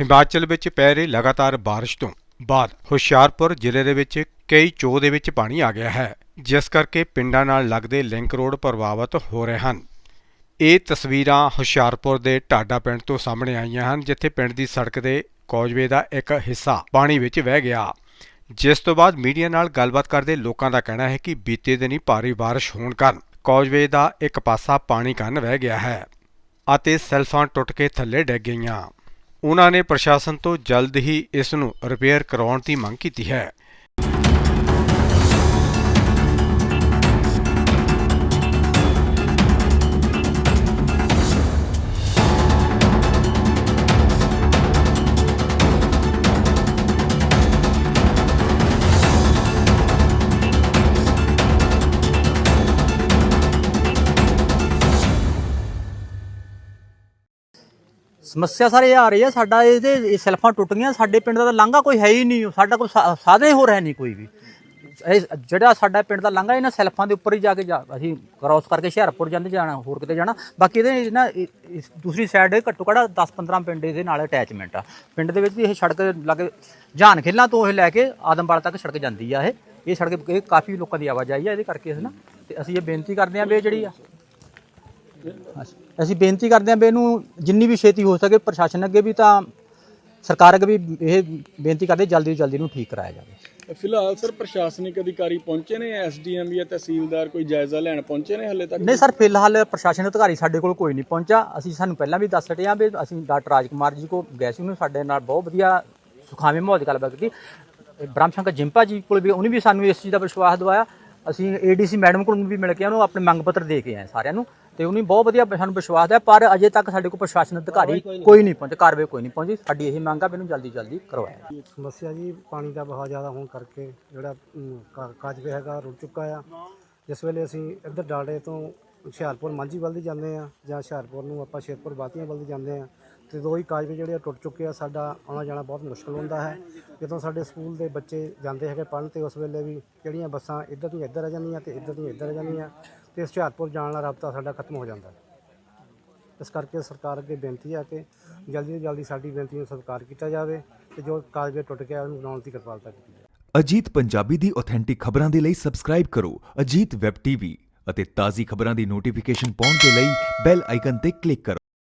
ਹਿਮਾਚਲ ਵਿੱਚ ਪੈ ਰਹੀ ਲਗਾਤਾਰ ਬਾਰਿਸ਼ ਤੋਂ ਬਾਅਦ ਹੁਸ਼ਿਆਰਪੁਰ ਜ਼ਿਲ੍ਹੇ ਦੇ ਵਿੱਚ ਕਈ ਚੋਅ ਦੇ ਵਿੱਚ ਪਾਣੀ ਆ ਗਿਆ ਹੈ, ਜਿਸ ਕਰਕੇ ਪਿੰਡਾਂ ਨਾਲ ਲੱਗਦੇ ਲਿੰਕ ਰੋਡ ਪ੍ਰਭਾਵਿਤ ਹੋ ਰਹੇ ਹਨ। ਇਹ ਤਸਵੀਰਾਂ ਹੁਸ਼ਿਆਰਪੁਰ ਦੇ ਢਾਡਾ ਪਿੰਡ ਤੋਂ ਸਾਹਮਣੇ ਆਈਆਂ ਹਨ, ਜਿੱਥੇ ਪਿੰਡ ਦੀ ਸੜਕ ਦੇ ਕੌਜਵੇ ਦਾ ਇੱਕ ਹਿੱਸਾ ਪਾਣੀ ਵਿੱਚ ਵਹਿ ਗਿਆ। ਜਿਸ ਤੋਂ ਬਾਅਦ ਮੀਡੀਆ ਨਾਲ ਗੱਲਬਾਤ ਕਰਦੇ ਲੋਕਾਂ ਦਾ ਕਹਿਣਾ ਹੈ ਕਿ ਬੀਤੇ ਦਿਨੀ ਭਾਰੀ ਬਾਰਿਸ਼ ਹੋਣ ਕਾਰਨ ਕੌਜਵੇ ਦਾ ਇੱਕ ਪਾਸਾ ਪਾਣੀ ਕਾਰਨ ਵਹਿ ਗਿਆ ਹੈ ਅਤੇ ਸੈਲਫਾਂ ਟੁੱਟ ਕੇ ਥੱਲੇ ਡਿੱਗ ਗਈਆਂ। ਉਹਨਾਂ ਨੇ ਪ੍ਰਸ਼ਾਸਨ ਤੋਂ ਜਲਦ ਹੀ ਇਸ ਨੂੰ ਰਿਪੇਅਰ ਕਰਾਉਣ ਦੀ ਮੰਗ ਕੀਤੀ ਹੈ। ਸਮੱਸਿਆ ਸਾਰੇ ਇਹ ਆ ਰਹੀ ਆ, ਸਾਡਾ ਇਹਦੇ, ਇਹ ਸੈਲਫਾਂ ਟੁੱਟ ਗਈਆਂ ਸਾਡੇ ਪਿੰਡ ਦਾ ਤਾਂ ਲਾਂਘਾ ਕੋਈ ਹੈ ਹੀ ਨਹੀਂ ਸਾਡਾ ਕੋਈ ਸਾ- ਸਾਧਨ ਹੀ ਹੋ ਰਿਹਾ ਨਹੀਂ ਕੋਈ ਵੀ। ਇਹ ਜਿਹੜਾ ਸਾਡਾ ਪਿੰਡ ਦਾ ਲਾਂਘਾ, ਇਹਨਾਂ ਸੈਲਫਾਂ ਦੇ ਉੱਪਰ ਹੀ ਜਾ ਕੇ ਜਾ, ਅਸੀਂ ਕ੍ਰਾਸ ਕਰਕੇ ਹੁਸ਼ਿਆਰਪੁਰ ਜਾਂਦੇ ਜਾਣਾ, ਹੋਰ ਕਿਤੇ ਜਾਣਾ। ਬਾਕੀ ਇਹਦੇ ਨਾ ਇਸ ਦੂਸਰੀ ਸਾਈਡ ਘੱਟੋ ਘੱਟ 10-15 ਪਿੰਡ ਇਹਦੇ ਨਾਲ ਅਟੈਚਮੈਂਟ ਆ। ਪਿੰਡ ਦੇ ਵਿੱਚ ਵੀ ਇਹ ਸੜਕ ਲੱਗੇ, ਜਾਨ ਖੇਲਾਂ ਤੋਂ ਇਹ ਲੈ ਕੇ ਆਦਮਵਾਲ ਤੱਕ ਸੜਕ ਜਾਂਦੀ ਆ ਇਹ। ਇਹ ਸੜਕ, ਇਹ ਕਾਫੀ ਲੋਕਾਂ ਦੀ ਆਵਾਜਾਈ ਆ, ਇਹਦੇ ਕਰਕੇ ਇਸ ਨਾ, ਤੇ ਅਸੀਂ ਇਹ ਬੇਨਤੀ ਕਰਦੇ ਹਾਂ ਵੀ ਇਹ ਜਿਹੜੀ ਆ ਅਸੀਂ- ਬੇਨਤੀ ਕਰਦੇ ਹਾਂ ਵੀ ਇਹਨੂੰ ਜਿੰਨੀ ਵੀ ਛੇਤੀ ਹੋ ਸਕੇ ਪ੍ਰਸ਼ਾਸਨ ਅੱਗੇ ਵੀ ਤਾਂ ਸਰਕਾਰ ਅੱਗੇ ਵੀ ਇਹ ਬੇਨਤੀ ਕਰਦੇ ਜਲਦੀ ਤੋਂ ਜਲਦੀ ਨੂੰ ਠੀਕ ਕਰਾਇਆ ਜਾਵੇ। ਫਿਲਹਾਲ ਸਰ ਪ੍ਰਸ਼ਾਸਨਿਕ ਅਧਿਕਾਰੀ ਪਹੁੰਚੇ ਨੇ ਐਸਡੀਐਮ ਜਾਂ ਤਹਿਸੀਲਦਾਰ ਕੋਈ ਜਾਇਜ਼ਾ ਲੈਣ ਪਹੁੰਚੇ ਨੇ ਹਲੇ ਤੱਕ? ਨਹੀਂ ਸਰ ਫਿਲਹਾਲ ਪ੍ਰਸ਼ਾਸਨ ਅਧਿਕਾਰੀ ਸਾਡੇ ਕੋਲ ਕੋਈ ਨਹੀਂ ਪਹੁੰਚਾ। ਅਸੀਂ ਸਾਨੂੰ ਪਹਿਲਾਂ ਵੀ ਦੱਸ ਹਟੇ ਹਾਂ ਵੀ ਅਸੀਂ ਡਾਕਟਰ ਰਾਜਕੁਮਾਰ ਜੀ ਕੋ ਗਏ ਸੀ ਉਹਨੇ ਸਾਡੇ ਨਾਲ ਬਹੁਤ ਵਧੀਆ ਸੁਖਾਵੇਂ ਮਾਹੌਲ ਦੀ ਗੱਲਬਾਤ ਕੀਤੀ। ਬ੍ਰਹਮ ਸ਼ੰਕਰ ਜਿੰਪਾ ਜੀ ਕੋਲ ਵੀ ਉਹਨੇ ਵੀ ਸਾਨੂੰ ਇਸ ਚੀਜ਼ ਦਾ ਵਿਸ਼ਵਾਸ ਦਵਾਇਆ। ਅਸੀਂ ਏਡੀਸੀ ਮੈਡਮ ਕੋਲ ਵੀ ਮਿਲ ਕੇ ਉਹਨੂੰ ਆਪਣੇ ਮੰਗ ਪੱਤਰ ਦੇ ਕੇ ਆਏ ਸਾਰਿਆਂ ਨੂੰ। ਤੇ ਉਹਨੇ ਬਹੁਤ ਵਧੀਆ ਸਾਨੂੰ ਵਿਸ਼ਵਾਸ ਹੈ ਪਰ ਅਜੇ ਤੱਕ ਸਾਡੇ ਕੋਲ ਪ੍ਰਸ਼ਾਸਨ ਅਧਿਕਾਰੀ ਕੋਈ ਨਹੀਂ ਪਹੁੰਚਿਆ ਕਾਰਵਾਈ ਕੋਈ ਨਹੀਂ ਪਹੁੰਚੀ। ਸਾਡੀ ਇਹ ਮੰਗ ਆ ਵੀ ਇਹਨੂੰ ਜਲਦੀ ਜਲਦੀ ਕਰਵਾਇਆ। ਸਮੱਸਿਆ ਜੀ ਪਾਣੀ ਦਾ ਬਹੁਤ ਜ਼ਿਆਦਾ ਹੋਣ ਕਰਕੇ ਜਿਹੜਾ ਅਮ, ਕਾ- ਕਾਜਵੇ ਹੈਗਾ ਰੁੜ ਚੁੱਕਾ ਆ। ਜਿਸ ਵੇਲੇ ਅਸੀਂ ਇੱਧਰ ਡਾਲੇ ਤੋਂ ਹੁਸ਼ਿਆਰਪੁਰ ਮਾਂਝੀ ਵੱਲ ਦੀ ਜਾਂਦੇ ਆ ਜਾਂ ਹੁਸ਼ਿਆਰਪੁਰ ਨੂੰ ਆਪਾਂ ਸ਼ੇਰਪੁਰ ਬਾਤੀਆਂ ਵੱਲ ਦੀ ਜਾਂਦੇ ਆ ਤੇ ਦੋ ਹੀ ਕਾਜਵੇ ਜਿਹੜੇ ਆ ਟੁੱਟ ਚੁੱਕੇ ਆ ਸਾਡਾ ਆਉਣਾ ਜਾਣਾ ਬਹੁਤ ਮੁਸ਼ਕਲ ਹੁੰਦਾ ਹੈ। ਜਦੋਂ ਸਾਡੇ ਸਕੂਲ ਦੇ ਬੱਚੇ ਜਾਂਦੇ ਹੈਗੇ ਪੜ੍ਹਨ ਤੇ ਉਸ ਵੇਲੇ ਵੀ ਜਿਹੜੀਆਂ ਬੱਸਾਂ ਇੱਧਰ ਦੀਆਂ ਇੱਧਰ ਆ ਜਾਂਦੀਆਂ ਤੇ ਇੱਧਰ ਦੀਆਂ ਇੱਧਰ ਆ ਜਾਂਦੀਆਂ। ਤੇ ਇਸ ਹੁਸ਼ਿਆਰਪੁਰ ਜਾਣ ਵਾਲਾ ਰابطਾ ਸਾਡਾ ਖਤਮ ਹੋ ਜਾਂਦਾ ਇਸ ਕਰਕੇ ਸਰਕਾਰ ਅੱਗੇ ਬੇਨਤੀ ਆ ਕਿ ਜਲਦੀ ਤੋਂ ਜਲਦੀ ਸਾਡੀ ਬੇਨਤੀ ਨੂੰ ਸਵੀਕਾਰ ਕੀਤਾ ਜਾਵੇ ਤੇ ਜੋ ਕਾਗਜ਼ ਟੁੱਟ ਗਿਆ ਉਹਨੂੰ ਬਣਾਉਣ ਦੀ ਕਿਰਪਾਲਤਾ ਕੀਤੀ ਜਾਵੇ। ਅਜੀਤ ਪੰਜਾਬੀ ਦੀ ਆਥੈਂਟਿਕ ਖਬਰਾਂ ਦੇ ਲਈ ਸਬਸਕ੍ਰਾਈਬ ਕਰੋ ਅਜੀਤ ਵੈਬ ਟੀਵੀ ਅਤੇ ਤਾਜ਼ੀ ਖਬਰਾਂ ਦੀ ਨੋਟੀਫਿਕੇਸ਼ਨ ਪਾਉਣ ਦੇ ਲਈ ਬੈਲ ਆਈਕਨ ਤੇ ਕਲਿੱਕ ਕਰੋ।